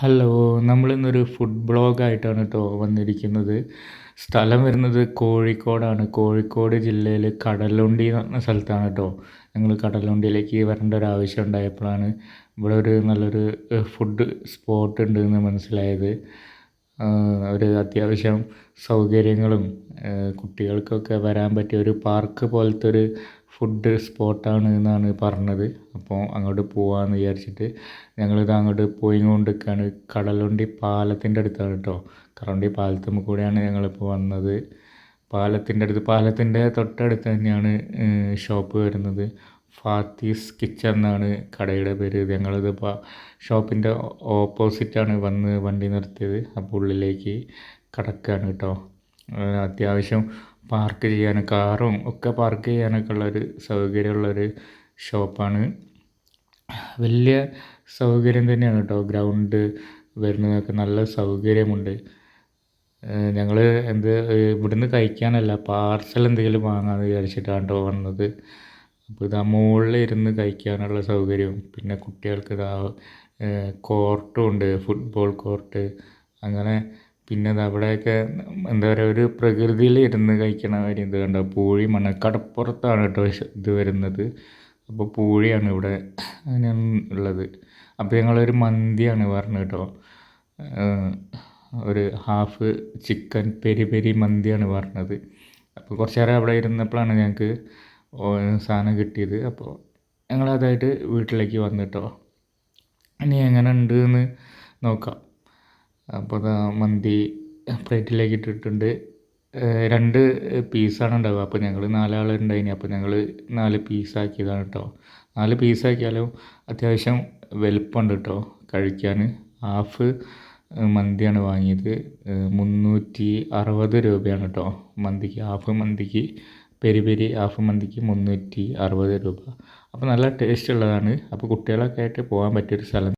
Hello നമ്മളിന്നൊരു food ബ്ലോഗായിട്ടാണ് കേട്ടോ വന്നിരിക്കുന്നത്. സ്ഥലം വരുന്നത് കോഴിക്കോടാണ്. കോഴിക്കോട് ജില്ലയിൽ കടലുണ്ടി എന്ന് പറഞ്ഞ സ്ഥലത്താണ് കേട്ടോ ഞങ്ങൾ കടലുണ്ടിയിലേക്ക് വരേണ്ട ഒരു ആവശ്യം ഉണ്ടായപ്പോഴാണ് ഇവിടെ ഒരു നല്ലൊരു ഫുഡ് സ്പോട്ട് ഉണ്ട് എന്ന് മനസ്സിലായത് ഒരു അത്യാവശ്യം സൗകര്യങ്ങളും കുട്ടികൾക്കൊക്കെ വരാൻ പറ്റിയ ഒരു പാർക്ക് പോലത്തെ ഒരു ഫുഡ് സ്പോട്ടാണ് എന്നാണ് പറഞ്ഞത്. അപ്പോൾ അങ്ങോട്ട് പോകാമെന്ന് വിചാരിച്ചിട്ട് ഞങ്ങളിത് അങ്ങോട്ട് പോയി കൊണ്ടിരിക്കുകയാണ് കടലുണ്ടി പാലത്തിന്റെ അടുത്താണ് കേട്ടോ കടലുണ്ടി പാലത്തുമ്മ കൂടെയാണ് ഞങ്ങളിപ്പോൾ വന്നത്. പാലത്തിന്റെ അടുത്ത് പാലത്തിന്റെ തൊട്ടടുത്ത് തന്നെയാണ് ഷോപ്പ് വരുന്നത്. ഫാത്തീസ് കിച്ചൺ എന്നാണ് കടയുടെ പേര്. ഞങ്ങളിത് ഷോപ്പിന്റെ ഓപ്പോസിറ്റാണ് വന്ന് വണ്ടി നിർത്തിയത്. അപ്പോൾ ഉള്ളിലേക്ക് കടക്കുകയാണ് കേട്ടോ അത്യാവശ്യം പാർക്ക് ചെയ്യാൻ കാറും ഒക്കെ പാർക്ക് ചെയ്യാനൊക്കെ ഉള്ളൊരു സൗകര്യമുള്ളൊരു ഷോപ്പാണ്. വലിയ സൗകര്യം തന്നെയാണ് കേട്ടോ. ഗ്രൗണ്ട് വരുന്നതൊക്കെ നല്ല സൗകര്യമുണ്ട്. ഞങ്ങൾ എന്ത് ഇവിടുന്ന് കഴിക്കാനല്ല പാർസൽ എന്തെങ്കിലും വാങ്ങാമെന്ന് വിചാരിച്ചിട്ടാണ് കേട്ടോ വന്നത്. അപ്പോൾ ഇതാ മുകളിൽ ഇരുന്ന് കഴിക്കാനുള്ള സൗകര്യവും പിന്നെ കുട്ടികൾക്ക് ഇതാ കോർട്ടും ഉണ്ട് ഫുട്ബോൾ കോർട്ട് അങ്ങനെ പിന്നെ അവിടെയൊക്കെ എന്താ പറയുക ഒരു പ്രകൃതിയിൽ ഇരുന്ന് കഴിക്കണ കാര്യം ഇത് കണ്ടോ? പൂഴി മണക്കടപ്പുറത്താണ് കേട്ടോ ഇത് വരുന്നത്. അപ്പോൾ പൂഴിയാണ് ഇവിടെ ഉള്ളത്. അപ്പോൾ ഞങ്ങളൊരു മന്തിയാണ് പറഞ്ഞത് കേട്ടോ. ഒരു ഹാഫ് ചിക്കൻ പെരി പെരി മന്തിയാണ് പറഞ്ഞത്. അപ്പോൾ കുറച്ച് നേരം അവിടെ ഇരുന്നപ്പോഴാണ് ഞങ്ങൾക്ക് സാധനം കിട്ടിയത്. അപ്പോൾ ഞങ്ങളതായിട്ട് വീട്ടിലേക്ക് വന്നിട്ടോ ഇനി എങ്ങനെ ഉണ്ട് എന്ന് നോക്കാം. അപ്പോൾ മന്തി പ്ലേറ്റിലേക്ക് ഇട്ടിട്ടുണ്ട്. രണ്ട് പീസാണ് ഉണ്ടാവുക. അപ്പോൾ ഞങ്ങൾ നാലാളുണ്ടായിനി അപ്പോൾ ഞങ്ങൾ നാല് പീസാക്കിയതാണ് കേട്ടോ നാല് പീസാക്കിയാലും അത്യാവശ്യം വലുപ്പമുണ്ട് കേട്ടോ കഴിക്കാൻ ഹാഫ് മന്തിയാണ് വാങ്ങിയത്. മുന്നൂറ്റി അറുപത് രൂപയാണ് കേട്ടോ മന്തിക്ക്. ഹാഫ് മന്തിക്ക് പെരി പെരി ഹാഫ് മന്തിക്ക് മുന്നൂറ്റി അറുപത് രൂപ. അപ്പോൾ നല്ല ടേസ്റ്റ് ഉള്ളതാണ്. അപ്പോൾ കുട്ടികളൊക്കെ ആയിട്ട് പോകാൻ പറ്റിയൊരു സ്ഥലം